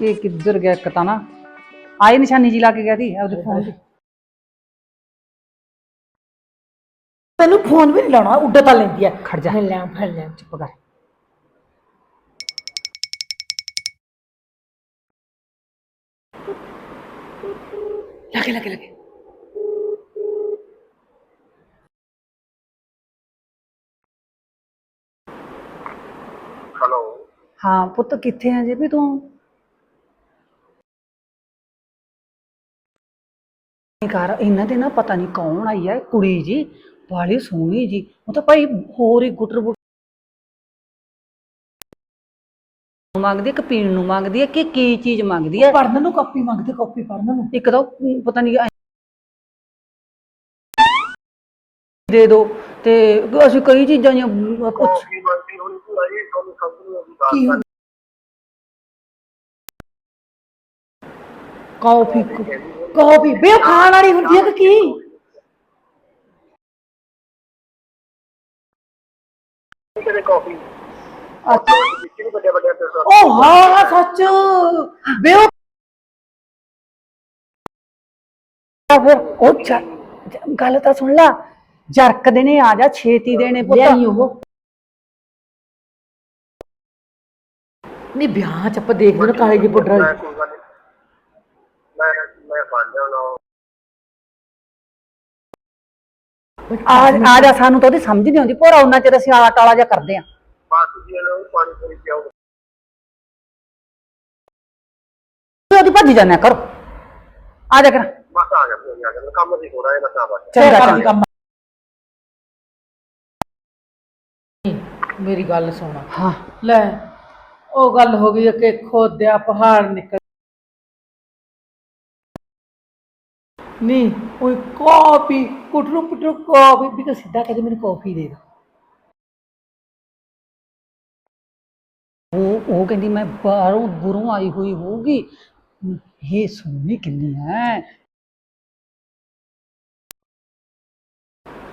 ਇਹ ਕਿੱਧਰ ਗਿਆ ਇੱਕ ਤਾਂ ਨਾ? ਨਿਸ਼ਾਨੀ ਜੀ ਲਾ ਕੇ ਗਿਆ ਸੀ ਆਪਦੇ ਫੋਨ ਤੇ। ਤੈਨੂੰ ਫੋਨ ਵੀ ਨਹੀਂ ਲਾਉਣਾ ਉੱਡਾ ਤਾਂ ਲੈਂਦੀ ਆ। ਖੜ ਜਾ। ਲੈ ਫੜ ਲੈ ਚੁੱਪ ਕਰ। ਲੱਗੇ ਲੱਗੇ ਲੱਗੇ। ਹੈਲੋ ਹਾਂ ਪੁੱਤ ਕਿੱਥੇ ਆ ਜੇ ਵੀ ਤੂੰ? ਨਹੀਂ ਕਰ ਇਹਨਾਂ ਦੇ ਨਾ ਪਤਾ ਨਹੀਂ ਕੌਣ ਆਈ ਹੈ ਕੁੜੀ ਜੀ ਬਾਲੀ ਸੋਹਣੀ ਜੀ। ਉਹ ਤਾਂ ਭਾਈ ਹੋਰ ਹੀ ਗੁੱਟਰ ਗੁੱਟਰ ਮੰਗਦੀ ਹੈ ਕਿ ਪੀਣ ਨੂੰ ਮੰਗਦੀ ਹੈ ਕਿ ਕੀ ਚੀਜ਼ ਮੰਗਦੀ ਹੈ ਪੜਨ ਨੂੰ ਕਾਪੀ ਮੰਗਦੇ ਕਾਪੀ ਪੜਨ ਨੂੰ। ਇੱਕ ਤਾਂ ਉਹ ਪਤਾ ਨਹੀਂ ਦੇ ਦੋ ਤੇ ਅਸੀਂ ਕਈ ਚੀਜ਼ਾਂ ਜਾਂ ਪੁੱਛ ਕੀ ਬਣਦੀ ਹੋਣੀ ਭੂਆ ਜੀ ਤੁਹਾਨੂੰ ਸਮਝ ਨਹੀਂ ਕੀ ਆਉਂਦੀ ਕਾਪੀ ਕਾਪੀ ਬੇ ਉਹ ਖਾਣ ਵਾਲੀ ਹੁੰਦੀ ਹੈ ਕਿ ਕੀ? ਕਿਹਦੇ ਕਾਫੀ। ਅੱਛਾ। ਵਿੱਚ ਵੀ ਵੱਡੇ ਵੱਡੇ ਤੇ ਉਹ ਹਾਂ ਸੱਚ। ਬੇ ਉਹ ਆ ਫਿਰ ਉਹ ਚ- ਜ- ਗੱਲ ਤਾਂ ਸੁਣ ਲਾ। ਜਰਕ ਦੇਣੇ ਆ ਜਾ ਛੇਤੀ ਦੇਣੇ ਲਿਆਈ ਪੁੱਤ। ਉਹ। ਨਹੀਂ ਵਿਆਹ ਚ ਆਪਾਂ ਦੇਖਦੇ ਨਾ ਕਾਲੇ ਜੀ ਕੋਈ ਗੱਲ ਆ ਆ ਜਾ ਸਾਨੂੰ ਤਾਂ ਉਹਦੀ ਸਮਝ ਨਹੀਂ ਆਉਂਦੀ। ਭੋਰਾ ਉਹਨਾਂ ਚਿਰ ਅਸੀਂ ਆਲਾ ਟਾਲਾ ਜਿਹਾ ਕਰਦੇ ਆ। ਬਾਤ ਜੀ ਨੂੰ ਪਾਣੀ ਪੂਰੀ ਪਿਆਓ ਤੂੰ ਉਹਦੀ ਭੱਜ ਜਾਣਾ ਕਰੋ। ਆ ਜਾ ਕਰ। ਬਸ ਆ ਗਿਆ ਕੋਈ ਆ ਗਿਆ ਕੰਮ ਦੀ ਥੋੜਾ ਜਿਹਾ ਬਸ ਬਸ ਚੰਗਾ। ਕਰਦੀ ਚੰਗਾ। ਕੰਮ ਮੇਰੀ ਗੱਲ ਸੁਣ। ਹਾਂ। ਲੈ ਉਹ ਗੱਲ ਹੋ ਗਈ ਕਿ ਖੋਦਿਆ ਪਹਾੜ ਨਿਕਲ ਨਹੀਂ ਉਹ ਕਾਫੀ ਕੁਟਰੂ ਪੁਟਰੂ ਕਾਫੀ ਵੀ ਤਾਂ ਸਿੱਧਾ ਕਹਿੰਦੇ ਮੈਨੂੰ ਕਾਫੀ ਦੇ ਦੋ ਉਹ ਉਹ ਕਹਿੰਦੀ ਮੈਂ ਬਾਹਰੋਂ ਬੁਰੋਂ ਆਈ ਹੋਈ ਹੋਊਗੀ। ਇਹ ਸੋਹਣੀ ਕਿੰਨੀ ਹੈ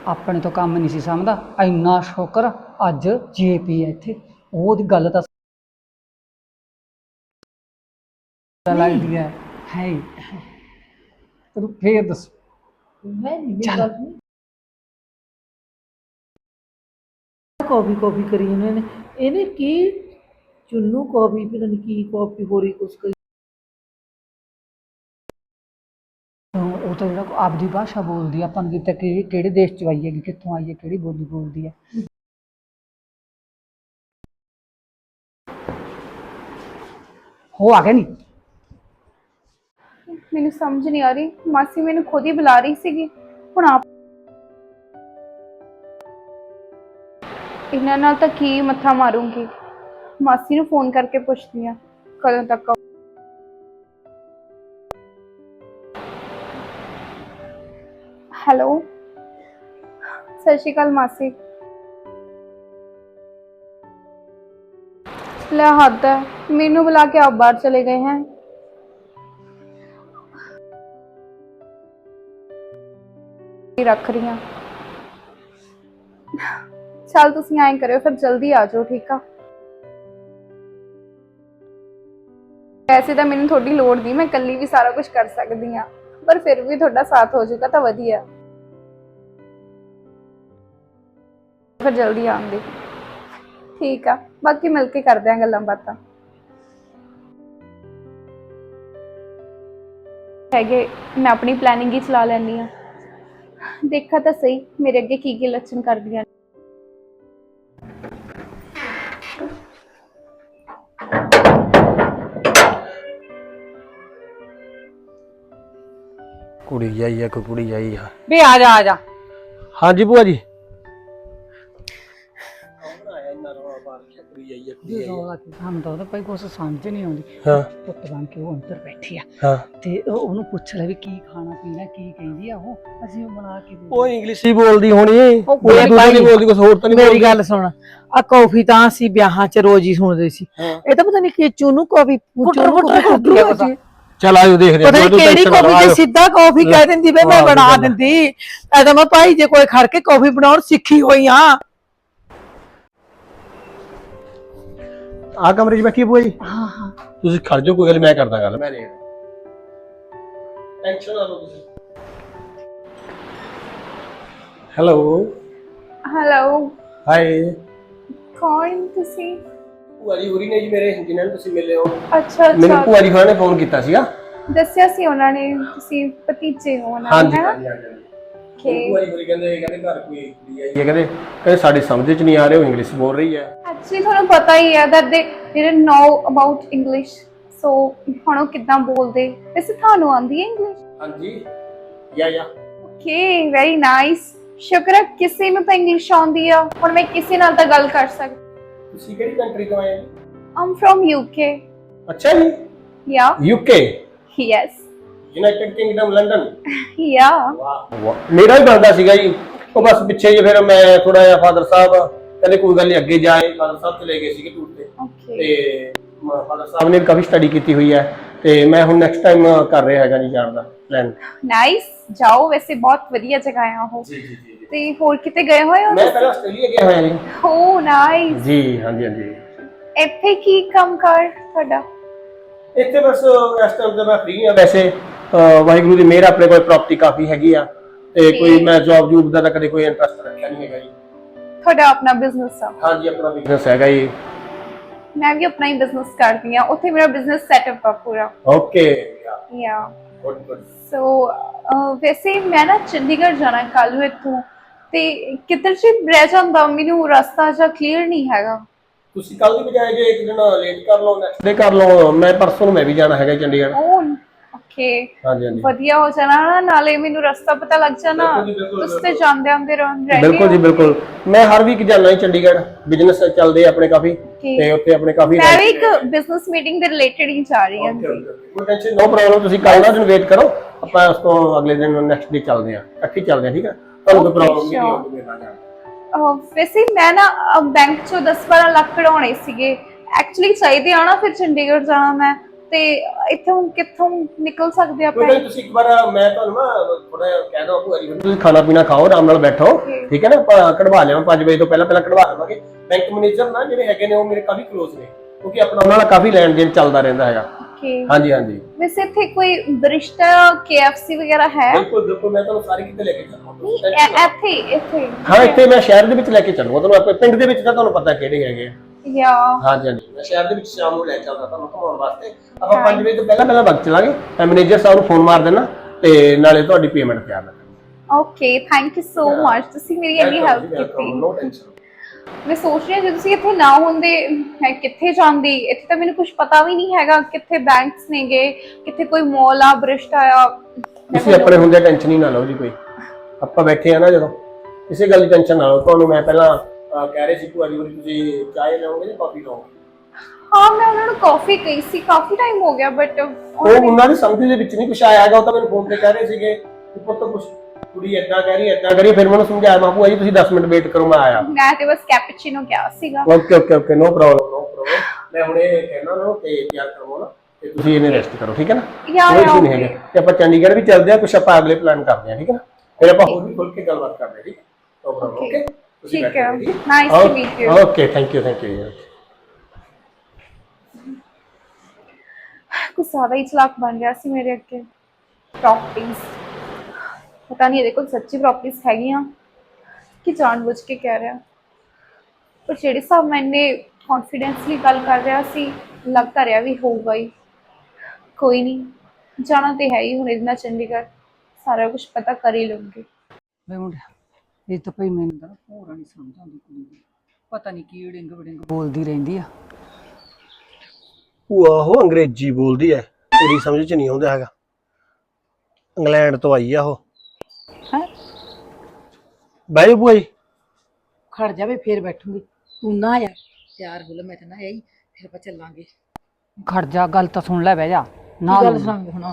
ਆਪਣੇ ਤੋਂ ਕੰਮ ਨਹੀਂ ਸੀ ਸਮਝਦਾ। ਇੰਨਾ ਸ਼ੁਕਰ ਅੱਜ ਜੇਪੀ ਹੈ ਇੱਥੇ। ਉਹਦੀ ਗੱਲ ਤਾਂ ਤਾਂ ਲੱਗਦੀ ਹੈ ਹੈ। ਤੈਨੂੰ ਫੇਰ ਦੱਸ। ਮੈਂ ਨਹੀਂ ਚੱਲ। ਗੱਲ ਨਹੀਂ। ਕਾਫੀ ਕਾਫੀ ਕਰੀ ਇਹਨਾਂ ਨੇ। ਇਹਨੇ ਕੀ ਚੁੰਨੂ ਕਾਫੀ ਪਤਾ ਨਹੀਂ ਕੀ ਕਾਫੀ ਹੋਰੀ ਕੁਛ ਕਰੀ। ਉਹ ਤਾਂ ਜਿਹੜਾ ਆਪਦੀ ਭਾਸ਼ਾ ਬੋਲਦੀ ਆ ਆਪਾਂ ਨੂੰ ਕਿਤੇ ਕਿਹੜੇ ਕਿਹੜੇ ਦੇਸ਼ ਚ ਆਈ ਹੈਗੀ ਕਿੱਥੋਂ ਆਈ ਹੈ ਕਿਹੜੀ ਬੋਲੀ ਬੋਲਦੀ ਹੈ। ਹੋ ਆ ਗਿਆ ਨਹੀਂ ਮੈਨੂੰ ਸਮਝ ਨਹੀਂ ਆ ਰਹੀ। ਮਾਸੀ ਮੈਨੂੰ ਖੁਦ ਹੀ ਬੁਲਾ ਰਹੀ ਸੀਗੀ। ਹੁਣ ਆਪ ਇਹਨਾਂ ਨਾਲ ਤਾਂ ਕੀ ਮੱਥਾ ਮਾਰੂੰਗੀ? ਮਾਸੀ ਨੂੰ ਫੋਨ ਕਰਕੇ ਪੁੱਛਦੀ ਆ ਕਦੋਂ ਤੱਕ ਹੈਲੋ? ਸਤਿ ਸ਼੍ਰੀ ਅਕਾਲ ਮਾਸੀ। ਲੈ ਹੱਦ ਹੈ। ਮੈਨੂੰ ਬੁਲਾ ਕੇ ਆਪ ਬਾਹਰ ਚਲੇ ਗਏ हैं ਰੱਖ ਰਹੀ ਹਾਂ। ਚੱਲ ਤੁਸੀਂ ਐਂ ਕਰਿਓ, ਫਿਰ ਜਲਦੀ ਆ ਜਾਓ, ਠੀਕ ਆ? ਵੈਸੇ ਤਾਂ ਮੈਨੂੰ ਤੁਹਾਡੀ ਲੋੜ ਨਹੀਂ, ਮੈਂ ਇਕੱਲੀ ਵੀ ਸਾਰਾ ਕੁਝ ਕਰ ਸਕਦੀ ਆ ਪਰ ਫਿਰ ਵੀ ਤੁਹਾਡਾ ਸਾਥ ਹੋ ਜਾਊਗਾ ਤਾਂ ਵਧੀਆ। ਫਿਰ ਜਲਦੀ ਆਉਣ ਠੀਕ ਆ, ਬਾਕੀ ਮਿਲ ਕੇ ਕਰਦੇ ਆ ਗੱਲਾਂ ਬਾਤਾਂ। ਹੈਗੇ, ਮੈਂ ਆਪਣੀ ਪਲੈਨਿੰਗ ਹੀ ਚਲਾ ਲੈਂਦੀ ਆ ਦੇਖਾ ਤਾਂ ਸਹੀ ਮੇਰੇ ਅੱਗੇ ਕੀ ਕੀ ਲੱਛਣ ਕਰਦੀਆਂ ਨੇ। ਕੁੜੀ ਆਈ ਆ ਕੋਈ ਕੁੜੀ ਆਈ ਆ ਵੀ ਆ ਜਾ ਆ ਜਾ ਹਾਂਜੀ ਭੂਆ ਜੀ ਸਾਨੂੰ ਤਾਂ ਉਹਦਾ ਭਾਈ ਕੁਛ ਸਮਝ ਨਹੀਂ ਆਉਂਦੀ। ਹਾਂ। ਪੁੱਤ ਬਣ ਕੇ ਉਹ ਅੰਦਰ ਬੈਠੀ ਆ। ਹਾਂ। ਤੇ ਉਹ- ਉਹਨੂੰ ਪੁੱਛ ਲੈ ਵੀ ਕੀ ਖਾਣਾ ਪੀਣਾ ਕੀ ਕਹਿੰਦੀ ਆ ਉਹ। ਅਸੀਂ ਉਹ ਬਣਾ ਕੇ ਦੇ ਉਹ ਇੰਗਲਿਸ਼ ਹੀ ਬੋਲਦੀ ਹੋਣੀ। ਉਹ ਮੇਰੀ ਦੂਜਾ ਨਹੀਂ ਭਾਈ- ਬੋਲਦੀ ਕੁਝ ਹੋਰ ਤਾਂ ਨਹੀਂ ਮੇਰੀ ਬੋਲਦੀ। ਗੱਲ ਸੁਣ। ਆ ਕਾਫੀ ਤਾਂ ਅਸੀਂ ਵਿਆਹਾਂ 'ਚ ਰੋਜ਼ ਹੀ ਸੁਣਦੇ ਸੀ। ਹਾਂ। ਇਹ ਤਾਂ ਪਤਾ ਨਹੀਂ ਕਿ ਚੁੰਨੂ ਕਾਫੀ ਆ ਪਤਾ। ਚਲ ਆਇਓ ਦੇਖਦੇ ਪਤਾ ਨਹੀਂ ਕਿਹੜੀ ਕਾਫੀ। ਜੇ ਸਿੱਧਾ ਕਾਫੀ ਕਹਿ ਦਿੰਦੀ ਵੇ ਮੈਂ ਬਣਾ। ਦਿੰਦੀ। ਐਦਾਂ ਮੈਂ ਭਾਈ ਜੇ ਕੋਈ ਖੜ ਕੇ ਕਾਫੀ ਬਣਾਉਣ ਸਿੱਖੀ ਹੋਈ ਆ। ਆ ਕਮਰੇ 'ਚ ਬੈਠੀ ਹੈ ਭੂਆ ਜੀ? ਹਾਂ ਹਾਂ। ਤੁਸੀਂ ਖੜ ਜਾਓ ਕੋਈ ਗੱਲ ਨੀ, ਮੈਂ ਕਰਦਾ ਗੱਲ। ਮੈਂ ਦੇਖ ਟੈਨਸ਼ਨ ਨਾ ਲਓ ਤੁਸੀਂ। ਹੈਲੋ ਹੈਲੋ ਹਾਈ ਕੌਣ ਤੁਸੀਂ? ਭੂਆ ਜੀ ਉਰੀ ਨੇ ਜੀ ਮੇਰੇ ਜਿਨ੍ਹਾਂ ਨੂੰ ਤੁਸੀਂ ਮਿਲੇ ਹੋ। ਅੱਛਾ ਮੈਨੂੰ ਅੱਛਾ ਭੂਆ ਜੀ ਹੋਰਾਂ ਨੇ ਫੋਨ ਕੀਤਾ ਸੀਗਾ। ਦੱਸਿਆ ਸੀ ਉਹਨਾਂ ਨੇ ਤੁਸੀਂ ਭਤੀਜੇ ਹੋ ਨਾ ਹਾਂਜੀ ਹੈ ਹਾਂਜੀ ਹਾਂਜੀ। Okay. ਭੂਆ ਜੀ ਹੋਰੀ ਕਹਿੰਦੇ ਕਹਿੰਦੇ ਘਰ ਕੋਈ ਕੁੜੀ ਆਈ ਹੈ ਕਹਿੰਦੇ ਕਹਿੰਦੇ ਸਾਡੀ ਸਮਝ 'ਚ ਨਹੀਂ ਆ ਰਿਹਾ ਉਹ ਇੰਗਲਿਸ਼ ਬੋਲ ਰਹੀ ਹੈ। ਐਕਚੁਅਲੀ ਤੁਹਾਨੂੰ ਪਤਾ ਹੀ ਹੈ that they didn't know about English. So ਹੁਣ ਉਹ ਕਿੱਦਾਂ ਬੋਲਦੇ? ਵੈਸੇ ਤੁਹਾਨੂੰ ਆਉਂਦੀ ਹੈ ਇੰਗਲਿਸ਼ ਹਾਂਜੀ। ਯਾ ਯਾ ਓਕੇ ਵੈਰੀ ਨਾਈਸ ਸ਼ੁਕਰ ਹੈ ਕਿਸੇ ਨੂੰ ਤਾਂ ਇੰਗਲਿਸ਼ ਆਉਂਦੀ ਆ। ਹੁਣ ਮੈਂ ਕਿਸੇ ਨਾਲ ਤਾਂ ਗੱਲ ਕਰ ਸਕਦੀ। ਤੁਸੀਂ ਕਿਹੜੀ ਕੰਟਰੀ ਤੋਂ ਆਏ ਹੋ? ਆਮ ਫਰੋਮ ਯੂਕੇ ਅੱਛਾ ਜੀ। Yeah UK yes United Kingdom London yeah ਵਾਹ। ਮੇਰਾ ਵੀ ਬਣਦਾ ਸੀਗਾ ਜੀ। ਉਹ ਬਸ ਪਿੱਛੇ ਜੇ ਫਿਰ ਮੈਂ ਥੋੜਾ ਜਿਹਾ ਫਾਦਰ ਸਾਹਿਬ ਕਹਿੰਦੇ ਕੋਈ ਗੱਲ ਨਹੀਂ ਅੱਗੇ ਜਾਏ ਫਾਦਰ ਸਾਹਿਬ ਚਲੇ ਗਏ ਸੀਗੇ ਟੂਰ ਤੇ। ਤੇ ਫਾਦਰ ਸਾਹਿਬ ਨੇ ਕਾਫੀ ਸਟੱਡੀ ਕੀਤੀ ਹੋਈ ਹੈ। ਤੇ ਮੈਂ ਹੁਣ ਨੈਕਸਟ ਟਾਈਮ ਕਰ ਰਿਹਾ ਹੈਗਾ ਜੀ ਜਾਣ ਦਾ ਪਲਾਨ ਨਾਈਸ ਜਾਓ ਵੈਸੇ ਬਹੁਤ ਵਧੀਆ ਜਗ੍ਹਾ ਆ ਉਹ। ਜੀ ਜੀ ਜੀ ਤੇ ਹੋਰ ਕਿਤੇ ਗਏ ਹੋਏ ਹੋ? ਮੈਂ ਪਹਿਲਾਂ ਆਸਟ੍ਰੇਲੀਆ ਗਿਆ ਹੋਇਆ ਜੀ। ਹੋ ਨਾਈਸ ਜੀ ਹਾਂਜੀ ਹਾਂਜੀ। ਇੱਥੇ ਕੀ ਕੰਮ ਕਰ ਤੁਹਾਡਾ? ਇੱਥੇ ਬਸ ਇਸ ਟਾਈਮ ਤੇ ਮੈਂ ਫ੍ਰੀ ਹਾਂ ਵੈਸੇ। ਅਹ ਵਾਹਿਗੁਰੂ ਦੀ ਮਿਹਰ ਆਪਣੇ ਕੋਲ ਪ੍ਰਾਪਰਟੀ ਕਾਫੀ ਹੈਗੀ ਆ ਤੇ ਕੋਈ ਮੈਂ ਜੌਬ ਜੂਬ ਦਾ ਤਾਂ ਕਦੇ ਕੋਈ ਇੰਟਰਸਟ ਰੱਖਿਆ ਨਹੀਂ ਹੈਗਾ ਜੀ। ਤੁਹਾਡਾ ਆਪਣਾ ਬਿਜ਼ਨਸ ਆ। ਹਾਂਜੀ ਆਪਣਾ ਬਿਜ਼ਨਸ ਹੈਗਾ ਜੀ। ਮੈਂ ਵੀ ਆਪਣਾ ਹੀ ਬਿਜ਼ਨਸ ਕਰਦੀ ਆ ਉੱਥੇ ਮੇਰਾ ਬਿਜ਼ਨਸ ਸੈਟਅਪ ਆ ਪੂਰਾ। Okay yeah good good so ਵੈਸੇ ਮੈਂ ਨਾ ਚੰਡੀਗੜ੍ਹ ਜਾਣਾ ਕੱਲ ਨੂੰ ਇੱਥੋਂ। ਤੇ ਕਿੱਧਰ ਚ ਰਹਿ ਜਾਂਦਾ? ਮੈਨੂੰ ਰਸਤਾ ਜਾਂ ਕਲੀਅਰ ਨਹੀਂ ਹੈਗਾ। ਤੁਸੀਂ ਕੱਲ ਦੀ ਬਜਾਏ ਜੇ ਇੱਕ ਦਿਨ ਲੇਟ ਕਰ ਲਓ ਨੈਕਸਟ ਡੇ ਕਰ ਲਓ। ਮੈਂ ਪਰਸੋਂ ਨੂੰ ਮੈਂ ਵੀ ਜਾਣਾ ਹੈਗਾ ਚੰਡੀਗੜ੍ਹ। ਓ ਓਕੇ ਹਾਂਜੀ ਹਾਂਜੀ। ਵਧੀਆ ਹੋ ਜਾਣਾ ਨਾ ਨਾਲੇ ਮੈਨੂੰ ਰਸਤਾ ਪਤਾ ਲੱਗ ਜਾਣਾ। ਬਿਲਕੁਲ ਜੀ, ਬਿਲਕੁਲ, ਤੁਸੀਂ ਤੇ ਜਾਂਦੇ ਆਉਂਦੇ ਰਹਿੰਦੇ ਬਿਲਕੁਲ ਜੀ ਬਿਲਕੁਲ। ਮੈਂ ਹਰ ਵੀਕ ਜਾਂਦਾ ਹਾਂ ਚੰਡੀਗੜ੍ਹ। ਬਿਜ਼ਨਸ ਚੱਲਦੇ ਆ ਆਪਣੇ ਕਾਫੀ। ਠੀਕ। ਤੇ ਉੱਥੇ ਆਪਣੇ ਕਾਫੀ ਮੈਂ ਵੀ ਇੱਕ ਬਿਜ਼ਨਸ ਮੀਟਿੰਗ ਦੇ ਰਿਲੇਟਡ ਹੀ ਜਾ ਰਹੀ ਹਾਂ ਕੋਈ ਟੈਨਸ਼ਨ ਨੋ ਪ੍ਰੋਬਲਮ ਤੁਸੀਂ ਕੱਲ ਦਾ ਦਿਨ ਵੇਟ ਕਰੋ। ਆਪਾਂ ਉਸ ਤੋਂ ਅਗਲੇ ਦਿਨ ਨੈਕਸਟ ਡੇ ਚੱਲਦੇ ਆ ਇਕੱਠੇ ਚੱਲਦੇ ਆ ਠੀਕ ਹੈ? ਤੁਹਾਨੂੰ ਕੋਈ Okay, ਪ੍ਰੋਬਲਮ ਨਹੀਂ sure. ਹੋਊਗੀ ਮੇਰੇ ਨਾਲ ਜਾਣ ਦੀ। ਅਹ ਵੈਸੇ ਮੈਂ ਨਾ ਬੈਂਕ ਚੋਂ 10-12 ਲੱਖ ਕਢਾਉਣੇ ਸੀਗੇ। ਐਕਚੁਅਲੀ ਚਾਹੀਦੇ ਆ ਨਾ ਫਿਰ ਚੰਡੀਗੜ੍ਹ ਜਾਣਾ ਮੈਂ। ਤੇ ਇੱਥੋਂ ਕਿੱਥੋਂ ਨਿਕਲ ਸਕਦੇ ਕੋਈ ਆਪਾਂ ਤੁਸੀਂ ਇੱਕ ਵਾਰ ਮੈਂ ਤੁਹਾਨੂੰ ਨਾ ਥੋੜਾ ਕਹਿ ਦਵਾਂ ਭੂਆ ਜੀ ਨੂੰ, ਤੁਸੀਂ ਖਾਣਾ ਪੀਣਾ ਖਾਓ ਆਰਾਮ ਨਾਲ ਬੈਠੋ ਠੀਕ ਹੈ ਨਾ? ਆਪਾਂ ਕਢਵਾ ਲਿਆਵਾਂ 5 ਵਜੇ ਤੋਂ ਪਹਿਲਾਂ ਪਹਿਲਾਂ ਕਢਵਾ ਲਵਾਂਗੇ ਬੈਂਕ ਮੈਨੇਜਰ ਨਾ ਜਿਹੜੇ ਹੈਗੇ ਨੇ ਉਹ ਮੇਰੇ ਕਾਫੀ ਕਲੋਜ਼ ਨੇ ਕਿਉਂਕਿ ਆਪਣਾ ਉਹਨਾਂ ਨਾਲ ਕਾਫੀ ਲੈਣ ਦੇਣ ਚੱਲਦਾ ਰਹਿੰਦਾ ਹੈਗਾ। ਹਾਂਜੀ ਹਾਂਜੀ। ਵੈਸੇ ਇੱਥੇ ਕੋਈ ਬਰਿਸ਼ਟਾ KFC ਵਗੈਰਾ ਹੈ? ਬਿਲਕੁਲ ਬਿਲਕੁਲ ਮੈਂ ਤੁਹਾਨੂੰ ਸਾਰੇ ਕਿਤੇ ਲੈ ਕੇ ਚੱਲਾਂਗਾ। ਨਹੀਂ ਇੱਥੇ ਇੱਥੇ। ਹਾਂ ਇੱਥੇ ਮੈਂ ਸ਼ਹਿਰ ਦੇ ਵਿੱਚ ਲੈ ਕੇ ਚੱਲੂਗਾ। ਤੁਹਾਨੂੰ ਆਪਣੇ ਪਿੰਡ ਦੇ ਵਿੱਚ ਤਾਂ ਤੁਹਾਨੂੰ ਪਤਾ ਕਿਹੜੇ ਹੈਗੇ ਆ। ਯਾ ਹਾਂਜੀ ਹਾਂਜੀ। ਮੈਂ ਸ਼ਹਿਰ ਦੇ ਵਿੱਚ ਸ਼ਾਮ ਨੂੰ ਲੈ ਚੱਲਦਾ ਤੁਹਾਨੂੰ ਘੁਮਾਉਣ ਵਾਸਤੇ। ਆਪਾਂ 5 ਵਜੇ ਤੋਂ ਪਹਿਲਾਂ ਪਹਿਲਾਂ ਵਗ ਚਲਾਂਗੇ। ਮੈਂ ਮੈਨੇਜਰ ਸਾਹਿਬ ਨੂੰ ਫੋਨ ਮਾਰ ਦੇਣਾ ਤੇ ਨਾਲੇ ਤੁਹਾਡੀ ਪੇਮੈਂਟ ਤਿਆਰ ਰੱਖਾਂਗੇ। Okay thank you so much ਤੁਸੀਂ ਮੇਰੀ ਇੰਨੀ ਹੈਲਪ ਕੀਤੀ। ਨੋ ਟੈਨਸ਼ਨ ਮੈਂ ਸੋਚ ਰਹੀ ਹਾਂ ਜੇ ਤੁਸੀਂ ਇੱਥੇ ਨਾ ਹੁੰਦੇ ਮੈਂ ਕਿੱਥੇ ਜਾਂਦੀ? ਇੱਥੇ ਤਾਂ ਮੈਨੂੰ ਕੁਝ ਪਤਾ ਵੀ ਨਹੀਂ ਹੈਗਾ ਕਿੱਥੇ ਬੈਂਕਸ ਨੇਗੇ ਕਿੱਥੇ ਕੋਈ ਮਾਲ ਆ ਬਰਿਸ਼ਟਾ ਆ ਤੁਸੀਂ ਆਪਣੇ ਹੁੰਦੇ ਟੈਨਸ਼ਨ ਹੀ ਨਾ ਲਓ ਜੀ ਕੋਈ। ਆਪਾਂ ਬੈਠੇ ਆ ਨਾ ਜਦੋਂ। ਕਿਸੇ ਗੱਲ ਦੀ ਟੈਨਸ਼ਨ ਨਾ ਲਓ। ਤੁਹਾਨੂੰ ਮੈਂ ਪਹਿਲਾਂ ਕਹਿ ਰਹੇ ਸੀ ਭੂਆ ਜੀ ਹੋਰੀ ਤੁਸੀਂ ਚਾਹ ਲਓਗੇ ਜਾਂ ਕਾਫੀ ਲਓਗੇ ਹਾਂ ਮੈਂ ਉਹਨਾਂ ਨੂੰ ਕਾਫੀ ਕਹੀ ਸੀ ਕਾਫੀ ਟਾਈਮ ਹੋ ਗਿਆ ਬਟ ਉਹ ਉਹਨਾਂ ਦੀ ਸਮਝ ਦੇ ਵਿੱਚ ਨਹੀਂ ਕੁਝ ਆਇਆ ਹੈਗਾ ਉਹ ਤਾਂ ਮੈਨੂੰ ਫੋਨ ਤੇ ਕਹਿ ਰਹੇ ਸੀਗੇ ਕਿ ਪੁੱਤ ਕੁਝ ਕੁੜੀ ਏਦਾਂ ਕਹਿ ਰਹੀ ਏਦਾਂ ਕਰੀ ਫਿਰ ਮੈਨੂੰ ਸਮਝਾਇਆ ਮੈਂ ਭੂਆ ਜੀ ਤੁਸੀਂ 10 ਮਿੰਟ ਵੇਟ ਕਰੋ ਮੈਂ ਆਇਆ। ਮੈਂ ਤੇ ਬਸ ਕੈਪਚੀਨੋ ਕਿਹਾ ਸੀਗਾ। Okay okay okay no problem no problem ਮੈਂ ਹੁਣੇ ਕਹਿਣਾ ਉਹਨਾਂ ਨੂੰ ਤੇ ਤਿਆਰ ਕਰਵਾਓ ਨਾ ਤੇ ਤੁਸੀਂ ਇਹਨੇ ਰੈਸਟ ਕਰੋ ਠੀਕ ਹੈ ਨਾ? ਯਾ ਕੋਈ ਯਾ ਇਸ਼ੂ ਨਹੀਂ ਹੈਗਾ। ਤੇ ਆਪਾਂ ਚੰਡੀਗੜ੍ਹ ਵੀ ਚੱਲਦੇ ਆ ਕੁਝ ਆਪਾਂ ਅਗਲੇ ਪਲਾਨ ਕਰਦੇ ਆ ਠੀਕ ਹੈ ਨਾ? ਫਿਰ ਆਪਾਂ ਹੋਰ ਵੀ ਖੁੱਲ ਕੇ ਗੱਲਬਾਤ ਕਰਦੇ ਆ ਠੀਕ ਨੋ ਪ੍ਰੋਬਲਮ. ਓਕੇ ਤੁਸੀਂ ਠੀਕ ਹੈ। Nice to meet you okay thank you thank you ਕੁਝ ਜ਼ਿਆਦਾ ਹੀ ਚਲਾਕ ਬਣ ਗਿਆ ਸੀ ਮੇਰੇ ਅੱਗੇ। ਪ੍ਰੋਪਰਟੀਆਂ ਪਤਾ ਨਹੀਂ ਇਹਦੇ ਕੋਲ ਸੱਚੀ ਪ੍ਰੋਪਰਟੀਆਂ ਹੈਗੀਆਂ ਕਿ ਜਾਣਬੁੱਝ ਕੇ ਕਹਿ ਰਿਹਾ। ਪਰ ਜਿਹੜੇ ਹਿਸਾਬ ਨਾਲ ਇਹਨੇ ਕੌਨਫੀਡੈਂਸਲੀ ਗੱਲ ਕਰ ਰਿਹਾ ਸੀ ਲੱਗ ਤਾਂ ਰਿਹਾ ਵੀ ਹੋਊਗਾ ਹੀ। ਕੋਈ ਨਹੀਂ ਜਾਣਾ ਤੇ ਹੈ ਹੀ ਹੁਣ ਇਹਦੇ ਨਾਲ ਚੰਡੀਗੜ੍ਹ। ਸਾਰਾ ਕੁਝ ਪਤਾ ਕਰ ਹੀ ਲਵਾਂਗੇ ਇਹ ਤਾਂ ਭਈ ਮੈਨੂੰ ਤਾਂ ਪੂਰਾ ਨਹੀਂ ਸਮਝ ਆਉਂਦੀ ਕੁੜੀ ਦੀ ਪਤਾ ਨਹੀਂ ਕੀ ਡਿੰਗ ਬੜਿੰਗ ਬੋਲਦੀ ਰਹਿੰਦੀ ਆ। ਭੂਆ ਉਹ ਅੰਗਰੇਜ਼ੀ ਬੋਲਦੀ ਐ। ਤੇਰੀ ਸਮਝ ਚ ਨਹੀਂ ਆਉਂਦਾ ਹੈਗਾ। ਇੰਗਲੈਂਡ ਤੋਂ ਆਈ ਆ ਉਹ। ਹੈ? ਬਾਈ ਭੂਆ ਜੀ। ਖੜ ਜਾਵੇ ਫੇਰ ਬੈਠੂਗੀ। ਤੂੰ ਨਾ ਆ। ਤਿਆਰ ਹੋ ਲੈ ਮੈਂ ਤਾਂ ਨਾ ਆਈ। ਫਿਰ ਆਪਾਂ ਚੱਲਾਂਗੇ। ਖੜ ਜਾ ਗੱਲ ਤਾਂ ਸੁਣ ਲੈ ਬਹਿ ਜਾ। ਨਾ ਗੱਲ ਲਊਂ। ਸੁਣਾਂਗੇ ਹੁਣ।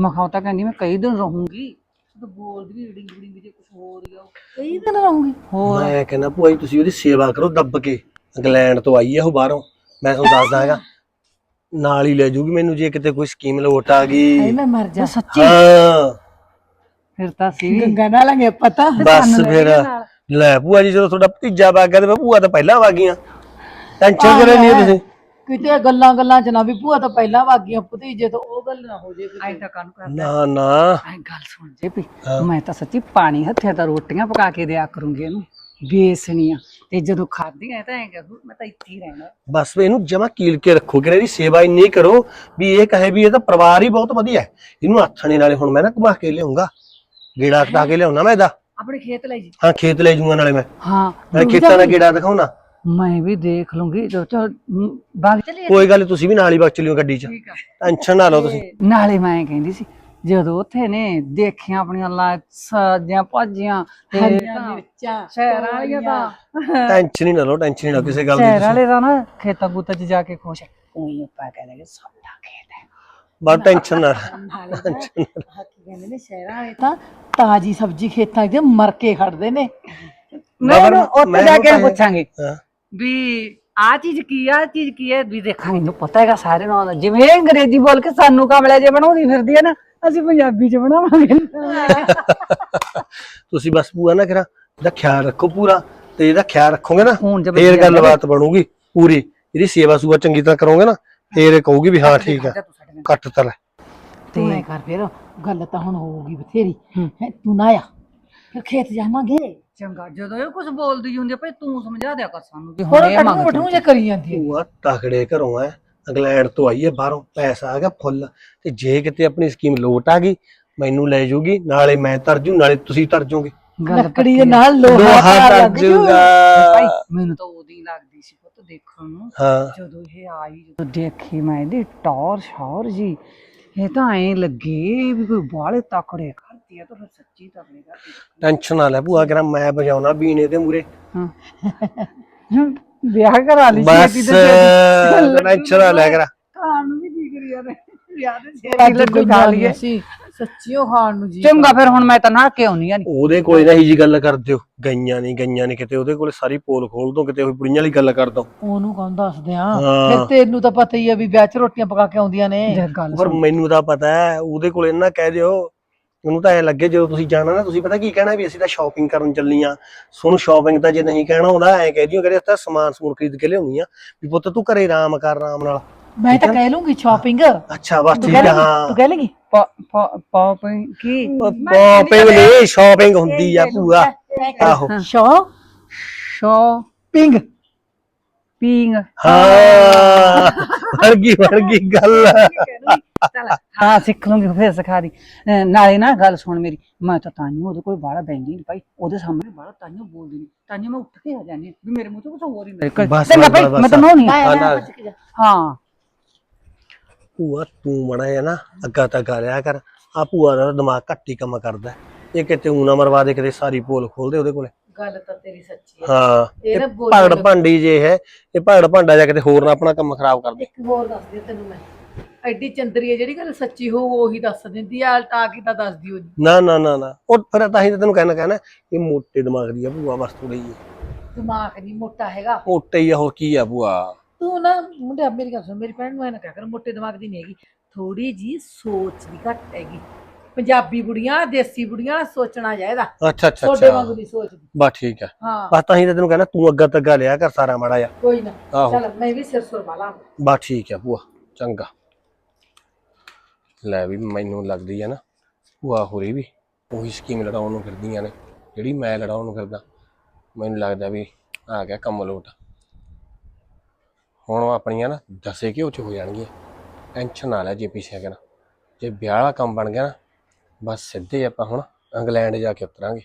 ਮਖਾਉ ਤਾਂ ਕਹਿੰਦੀ ਮੈਂ ਕਈ ਦਿਨ ਰਹੂੰਗੀ। ਤਾਂ ਬੋਲਦੀ ਵੀ ਡਿੰਗ ਬੜਿੰਗ ਜੇ ਕੁਝ ਹੋਰ ਹੀ ਆ ਉਹ। ਕਈ ਦਿਨ ਰਹੂੰਗੀ। ਹੋਰ? ਮੈਂ ਕਹਿੰਦਾ ਭੂਆ ਜੀ ਤੁਸੀਂ ਉਹਦੀ ਸੇਵਾ ਕਰੋ ਦੱਬ ਕੇ। ਇੰਗਲੈਂਡ ਤੋਂ ਆਈ ਆ ਉਹ ਬਾਹਰੋਂ। ਮੈਂ ਤੁਹਾਨੂੰ ਦੱਸਦਾ ਹੈਗਾ ਨਾਲ ਹੀ ਲੈ ਜੂਗੀ ਮੈਨੂੰ ਜੇ ਕਿਤੇ ਕੋਈ ਸਕੀਮ ਲੋਟ ਆ ਐ ਗਈ ਮੈਂ ਮਰ ਜਾ। ਸੱਚੀ? ਹਾਂ। ਫਿਰ ਤਾਂ ਸੀ। ਗੰਗਾ ਨਾਲ ਲਾਂਗੇ ਪਤਾ ਬਸ ਫਿਰ। ਲੈ ਭੂਆ ਜੀ ਜਦੋਂ ਤੁਹਾਡਾ ਭਤੀਜਾ ਵਗ ਗਿਆ ਤੇ ਮੈਂ ਭੂਆ ਤਾਂ ਪਹਿਲਾਂ ਵਗ ਗਈਆਂ। ਟੈਨਸ਼ਨ ਕਰੇ ਨਹੀਂ ਤੁਸੀਂ? ਕਿਤੇ ਗੱਲਾਂ ਗੱਲਾਂ ਚ ਨਾ ਵੀ ਭੂਆ ਤਾਂ ਪਹਿਲਾਂ ਵਾਗੀਆਂ ਭਤੀਜੇ ਤੋਂ ਉਹ ਗੱਲ ਨਾ ਹੋ ਜੇ ਐਂ ਕਿਤੇ ਤਾਂ ਕਾਨੂੰ ਕਰਦਾ? ਨਾ ਨਾ। ਐ ਗੱਲ ਸੁਣ ਜੇ ਵੀ ਮੈਂ ਤਾਂ ਸੱਚੀ ਪਾਣੀ ਹੱਥਿਆ ਤਾਂ ਰੋਟੀਆਂ ਪਕਾ ਕੇ ਦਿਆ ਕਰੂੰਗੀ ਇਹਨੂੰ ਬੇਸਣੀਆਂ। ਤੇ ਜਦੋਂ ਖਾਧੀਆਂ ਤਾਂ ਐਂ ਕਹੂ ਮੈਂ ਤਾਂ ਇੱਥੇ ਹੀ ਰਹਿਣਾ। ਬਸ ਵੀ ਇਹਨੂੰ ਜਮਾ ਕੀਲ ਕੇ ਰੱਖੋ ਕਿ ਇਹਦੀ ਸੇਵਾ ਇੰਨੀ ਕਰੋ ਵੀ ਇਹ ਕਹੇ ਵੀ ਇਹ ਤਾਂ ਪਰਿਵਾਰ ਹੀ ਬਹੁਤ ਵਧੀਆ ਹੈ। ਇਹਨੂੰ ਆਥਣੇ ਨਾਲੇ ਹੁਣ ਮੈਂ ਨਾ ਘੁਮਾ ਕੇ ਲਿਆਉਂਗਾ। ਗੇੜਾ ਕਟਾ ਕੇ ਲਿਆਉਣਾ ਮੈਂ ਇਹਦਾ। ਆਪਣੇ ਖੇਤ ਲੈ ਜੀ। ਹਾਂ ਖੇਤ ਲੈ ਜੂਗਾ ਨਾਲੇ ਮੈਂ। ਹਾਂ ਨਾਲੇ ਖੇਤਾਂ ਦਾ ਗੇੜਾ ਦਿਖਾਉਣਾ। ਮੈਂ ਵੀ ਦੇਖ ਲੂੰਗੀ। ਜੋ ਚਲ ਬਾਗ ਚਲੀ ਕੋਈ ਗੱਲ ਨੀ, ਤੁਸੀਂ ਵੀ ਨਾਲ ਹੀ ਵਗ ਚਲਿਓ ਗੱਡੀ 'ਚ। ਠੀਕ ਆ। ਟੈਨਸ਼ਨ ਨਾ ਲਓ ਤੁਸੀਂ। ਨਾਲੇ ਮੈਂ ਕਹਿੰਦੀ ਸੀ ਜਦੋਂ ਉੱਥੇ ਨੇ ਦੇਖਿਆ ਆਪਣੀਆਂ ਲਾ ਸਾਜੀਆਂ ਭਾਜੀਆਂ ਤੇ ਹਰੀਆਂ ਮਿਰਚਾਂ ਸ਼ਹਿਰਾਂ ਵਾਲੀਆਂ ਤਾਂ। ਟੈਨਸ਼ਨ ਹੀ ਨਾ ਲਓ ਟੈਨਸ਼ਨ ਹੀ ਨਾ ਕਿਸੇ ਗੱਲ ਦੀ ਸ਼ਹਿਰ ਵਾਲੇ ਦਾ ਨਾ ਖੇਤਾਂ ਖੂਤਾਂ 'ਚ ਜਾ ਕੇ ਖੁਸ਼ ਉਹੀ ਆਪਾਂ ਕਹਿੰਦੇ ਸਾਡਾ ਖੇਤ ਹੈ। ਬਸ ਟੈਨਸ਼ਨ ਨਾ ਨਾਲੇ ਨਾ ਕੀ ਕਹਿੰਦੇ ਨੇ ਸ਼ਹਿਰਾਂ ਵਾਲੇ ਤਾਂ ਤਾਜੀ ਸਬਜ਼ੀ ਖੇਤਾਂ 'ਚ ਮਰ ਕੇ ਖੜਦੇ ਨੇ। ਮੈਂ ਮਗਰ ਉਹਨੂੰ ਉੱਥੇ ਮੈਂ ਜਾ ਉਹ ਕੇ ਤਾਂ- ਪੁੱਛਾਂਗੇ। ਹਾਂ। ਵੀ ਆ ਚੀਜ਼ ਕੀ ਆ ਆਹ ਚੀਜ਼ ਕੀ ਹੈ ਵੀ ਦੇਖਾਂਗੇ ਇਹਨੂੰ ਪਤਾ ਹੈਗਾ ਸਾਰੇ ਨੂੰ ਆਉਂਦਾ। ਜਿਵੇਂ ਇਹ ਅੰਗਰੇਜ਼ੀ ਬੋਲ ਕੇ ਸਾਨੂੰ ਕਮਲੇ ਜੇ ਬਣਾਉਂਦੀ ਫਿਰਦੀ ਹੈ ਨਾ ਅਸੀਂ ਪੰਜਾਬੀ ਚ ਬਣਾਵਾਂਗੇ। ਤੁਸੀਂ ਬਸ ਪੂਰਾ ਨਾ ਕਰਾ ਇਹਦਾ ਖਿਆਲ ਰੱਖੋ ਪੂਰਾ ਤੇ ਇਹਦਾ ਖਿਆਲ ਰੱਖੋਗੇ ਨਾ ਫੋਨ 'ਚ ਫੇਰ ਗੱਲਬਾਤ ਬਣੂਗੀ ਪੂਰੀ। ਇਹਦੀ ਸੇਵਾ ਸੂਆ ਚੰਗੀ ਤਰ੍ਹਾਂ ਕਰੋਗੇ ਨਾ ਫੇਰ ਇਹ ਕਹੂਗੀ ਵੀ ਹਾਂ ਠੀਕ ਹੈ ਕੱਟ ਤਲ ਤੂੰ ਐ ਕਰ ਫਿਰ ਗੱਲ ਤਾਂ ਹੁਣ ਹੋਊਗੀ ਬਥੇਰੀ। ਹੈਂ, ਤੂੰ ਨਾ ਆ। ਫਿਰ ਖੇਤ ਜਾਵਾਂਗੇ। ਚੰਗਾ ਜਦੋਂ ਇਹ ਕੁਝ ਬੋਲਦੀ ਹੁੰਦੀ ਆ ਭਾਈ ਤੂੰ ਸਮਝਾ ਦਿਆ ਕਰ ਸਾਨੂੰ ਵੀ ਹੁਣ ਹੁਣ ਇਹ ਕੱਢੂ ਮੰਗਦੀ ਬਠੂ ਜੇ ਕਰੀ ਜਾਂਦੀ ਹੈ ਭੂਆ ਤਕੜੇ ਘਰੋਂ ਐ ਇੰਗਲੈਂਡ ਤੋਂ ਆਈ ਹੈ ਬਾਹਰੋਂ ਪੈਸਾ ਆ ਗਿਆ ਫੁੱਲ ਤੇ ਜੇ ਕਿਤੇ ਆਪਣੀ ਸਕੀਮ ਲੋਟ ਆ ਗਈ ਮੈਨੂੰ ਲੈ ਜਾਊਗੀ ਨਾਲੇ ਮੈਂ ਤਰ ਜੂ ਨਾਲੇ ਤੁਸੀਂ ਤਰ ਗੱਲ ਲੱਕੜੀ ਦੇ ਨਾਲ ਲੋਹਾ ਲੋਹਾ ਤਾਰ ਤਰ ਲੱਗ ਜੂ ਜੂਗਾ। ਭਾਈ ਮੈਨੂੰ ਤਾਂ ਉਹਦੀ ਲੱਗਦੀ ਸੀ ਪੁੱਤ ਦੇਖਣ ਨੂੰ ਹਾਂ। ਜਦੋਂ ਇਹ ਆਈ ਜਦੋਂ ਦੇਖੀ ਮੈਂ ਇਹਦੀ ਟੌਰ ਸ਼ੌਰ ਜੀ ਇਹ ਤਾਂ ਐਂ ਲੱਗੇ ਵੀ ਕੋਈ ਬਾਲੇ ਤਕੜੇ ਕਰਦੀ ਆ ਤਾਂ ਫਿਰ ਸੱਚੀ ਤਕੜੇ ਕਰਦੀ ਟੈਨਸ਼ਨ ਨਾ ਲੈ ਭੂਆ ਕਰਾਂ ਮੈਂ ਵਜਾਉਣਾ ਬੀਨੇ ਦੇ ਮੂਰੇ ਹਾਂ। ਵਿਆਹ ਕਰਾ ਲਈ ਬਸ ਛੇਤੀ ਤੋਂ ਛੇਤੀ। ਟੈਨਸ਼ਨ ਨਾ ਲੈ ਕਰਾਂ। ਖਾਣ ਨੂੰ ਵੀ ਕੀ ਕਰੀ ਯਾਰ ਵਿਆਹ ਦੇ ਛੇਤੀ ਲੱਡੂ ਲੱਡੂ ਖਾ ਲਈਏ। ਸੀ ਸੱਚੀਓ ਖਾਣ ਨੂੰ ਜੀ ਚੰਗਾ ਫਿਰ ਹੁਣ ਮੈਂ ਤਾਂ ਨਾ ਕਿਉਂ ਨਹੀਂ ਆਨੀ ਉਹਦੇ ਕੋਲੇ ਨਾ ਇਹੀ ਜੀ ਗੱਲ ਕਰ ਦਿਓ ਗਈਆਂ ਨਹੀਂ ਗਈਆਂ ਨਹੀਂ ਕਿਤੇ ਉਹਦੇ ਕੋਲੇ ਸਾਰੀ ਪੋਲ ਖੋਲ ਦੋ ਕਿਤੇ ਉਹ ਬੁੜੀਆਂ ਵਾਲੀ ਗੱਲ ਕਰ ਦੋ। ਉਹਨੂੰ ਕੌਣ ਦੱਸਦੇ ਆ? ਹਾਂ। ਫਿਰ ਤੈਨੂੰ ਤਾਂ ਪਤਾ ਹੀ ਆ ਵੀ ਵਿਆਹ 'ਚ ਰੋਟੀਆਂ ਪਕਾ ਕੇ ਆਉਂਦੀਆਂ ਨੇ। ਗੱਲ ਪਰ ਮੈਨੂੰ ਤਾਂ ਪਤਾ ਹੈ ਉਹਦੇ ਕੋਲੇ ਨਾ ਕਹਿ ਦਿਓ ਉਹਨੂੰ ਤਾਂ ਐ ਲੱਗੇ ਜਦੋਂ ਤੁਸੀਂ ਜਾਣਾ ਨਾ ਤੁਸੀਂ ਪਤਾ ਕੀ ਕਹਿਣਾ ਵੀ ਅਸੀਂ ਤਾਂ ਸ਼ਾਪਿੰਗ ਕਰਨ ਚੱਲੀਆਂ ਸੋਨੂੰ ਸ਼ਾਪਿੰਗ ਤਾਂ ਜੇ ਨਹੀਂ ਕਹਿਣਾ ਹੁੰਦਾ ਐ ਕਹਿ ਦਿਓ ਕਿ ਅਸੀਂ ਸਮਾਨ ਸਮੂਨ ਖਰੀਦ ਕੇ ਲਿਆਉਣੀ ਆ ਵੀ ਪੁੱਤ ਤੂੰ ਘਰੇ ਆਰਾਮ ਕਰ ਆਰਾਮ ਨਾਲ। ਮੈਂ ਤਾਂ ਕਹਿ ਲੂੰਗੀ ਸ਼ਾਪਿੰਗ ਅੱਛਾ ਬਸ ਤੂੰ ਠੀਕ ਕਹਿ ਹੈ। ਤੂੰ ਕਹਿ ਲੇਂਗੀ? ਪਾਪ ਕੀ? ਸ਼ਾਪਿੰਗ ਨਹੀਂ ਸ਼ਾਪਿੰਗ ਹੁੰਦੀ ਆ ਭੂਆ। ਆਹੋ। ਸ਼ਾਪਿੰਗ ਸ਼ਾਪਿੰਗ ਹਾਂ ਵਰਗੀ ਵਰਗੀ ਗੱਲ ਚੱਲ ਹਾਂ ਸਿੱਖ ਲੂੰਗੀ ਫਿਰ ਸਿਖਾ ਦੀ ਅਹ ਨਾਲੇ ਨਾ ਗੱਲ ਸੁਣ ਮੇਰੀ ਮੈਂ ਤਾਂ ਤਾਨੂੰ ਉਹਦੇ ਕੋਲ ਬਾਹਲਾ ਬੈਂਦੀ ਨਹੀਂ ਭਾਈ ਉਹਦੇ ਸਾਹਮਣੇ ਬਾਹਲਾ ਤਾਨੂੰ ਬੋਲਦੀ ਨਹੀਂ ਤਾਨੂੰ ਮੈਂ ਉੱਠ ਕੇ ਆ ਜਾਂਦੀ ਹਾਂ ਵੀ ਮੇਰੇ ਮੂੰਹ ਤੋਂ ਕੁਝ ਹੋਰ ਹੀ ਨਿਕਲ ਬਸ, ਚੰਗਾ ਭਾਈ ਬਸ, ਮੈਂ ਤਾਂ ਨਹੀਂ ਹਾਂ, ਭੂਆ ਤੂੰ ਮੜਾ ਹੈ ਨਾ ਅੱਗਾ ਤੱਕ ਆ ਰਿਹਾ ਕਰ ਆ ਭੂਆ ਦਾ ਦਿਮਾਗ ਘੱਟ ਹੀ ਕੰਮ ਕਰਦਾ ਹੈ। ਇਹ ਕਿਤੇ ਊਂ ਨਾ ਮਰਵਾ ਦੇ ਕਿਤੇ ਸਾਰੀ ਪੋਲ ਖੋਲਦੇ ਉਹਦੇ ਕੋਲੇ ਗੱਲ ਤਾਂ ਤੇਰੀ ਸੱਚੀ ਹੈ। ਹਾਂ ਇਹ ਨਾ ਭਗੜ ਭਾਂਡੀ ਜੇ ਹੈ ਇਹ ਭਗੜ ਭਾਂਡਾ ਜਾ ਕਿਤੇ ਹੋਰ ਨਾ ਆਪਣਾ ਕੰਮ ਖਰਾਬ ਕਰ ਦੇ। ਇੱਕ ਹੋਰ ਦੱਸਦੀ ਹਾਂ ਤੈਨੂੰ ਮੈਂ। ਐਡੀ ਚੰਦਰੀ ਹੈ ਜਿਹੜੀ ਗੱਲ ਸੱਚੀ ਹੋਊ ਉਹੀ ਦੱਸ ਦਿੰਦੀ ਆ ਟਾ ਕੀ ਤਾਂ ਦੱਸਦੀ ਉਹ ਨਾ ਨਾ ਨਾ ਨਾ। ਉਹ ਫਿਰ ਤਾਂ ਹੀ ਤਾਂ ਤੈਨੂੰ ਕਹਿਣਾ ਕਹਿਣਾ ਇਹ ਮੋਟੇ ਦਿਮਾਗ ਦੀ ਆ ਭੂਆ ਬਸ ਥੋੜੀ ਜਿਹੀ ਦਿਮਾਗ ਨਹੀਂ ਮੋਟਾ ਹੈਗਾ। ਮੋਟੇ ਹੀ ਆ ਹੋਰ ਕੀ ਆ ਭੂਆ? ਤੂੰ ਨਾ ਮੁੰਡਿਆ ਮੇਰੀ ਗੱਲ ਸੁਣ ਮੇਰੀ ਭੈਣ ਨੂੰ ਐ ਨਾ ਕਹਿ ਕਰ ਮੋਟੇ ਦਿਮਾਗ ਦੀ ਨਹੀਂ ਹੈਗੀ। ਥੋੜੀ ਜੀ ਸੋਚ ਦੀ ਘੱਟ ਹੈਗੀ। ਪੰਜਾਬੀ ਬੁੜੀਆਂ ਦੇਸੀ ਬੁੜੀਆਂ ਸੋਚਣਾ ਚਾਹੀਦਾ। ਅੱਛਾ ਅੱਛਾ ਛੋਡੇ ਵਾਂਗੂ ਅੱਛਾ ਦੀ ਸੋਚਦੀ। ਬਸ ਠੀਕ ਆ। ਹਾਂ। ਬਸ ਤਾਂ ਹੀ ਤਾਂ ਤੈਨੂੰ ਕਹਿਣਾ ਤੂੰ ਅੱਗਾ ਤੱਗਾ ਲਿਆ ਕਰ ਸਾਰਾ ਮਾੜਾ ਜਾ ਕੋਈ ਨਾ। ਆਹੋ। ਚਲ ਮੈਂ ਵੀ ਸਿਰ ਸੁਰ ਵਾਲਾ ਬਸ ਠੀਕ ਆ ਭੂਆ ਚੰਗਾ। ਲੈ ਵੀ ਮੈਨੂੰ ਲੱਗਦੀ ਆ ਨਾ ਭੂਆ ਹੋਰੀ ਵੀ ਉਹੀ ਸਕੀਮ ਲੜਾਉਣ ਨੂੰ ਫਿਰਦੀਆਂ ਨੇ ਜਿਹੜੀ ਮੈਂ ਲੜਾਉਣ ਨੂੰ ਫਿਰਦਾ। ਮੈਨੂੰ ਲੱਗਦਾ ਵੀ ਆ ਗਿਆ ਕੰਮ ਲੋਟ। ਹੁਣ ਉਹ ਆਪਣੀਆਂ ਨਾ ਦਸੇ ਘਿਓ ਚ ਹੋ ਜਾਣਗੀਆਂ। ਟੈਨਸ਼ਨ ਨਾ ਲੈ ਜੇ ਪਿੱਛੇ ਕਰਨਾ ਜੇ ਵਿਆਹ ਵਾਲਾ ਕੰਮ ਬਣ ਗਿਆ ਨਾ ਬਸ ਸਿੱਧੇ ਆਪਾਂ ਹੁਣ ਇੰਗਲੈਂਡ ਜਾ ਕੇ ਉਤਰਾਂਗੇ।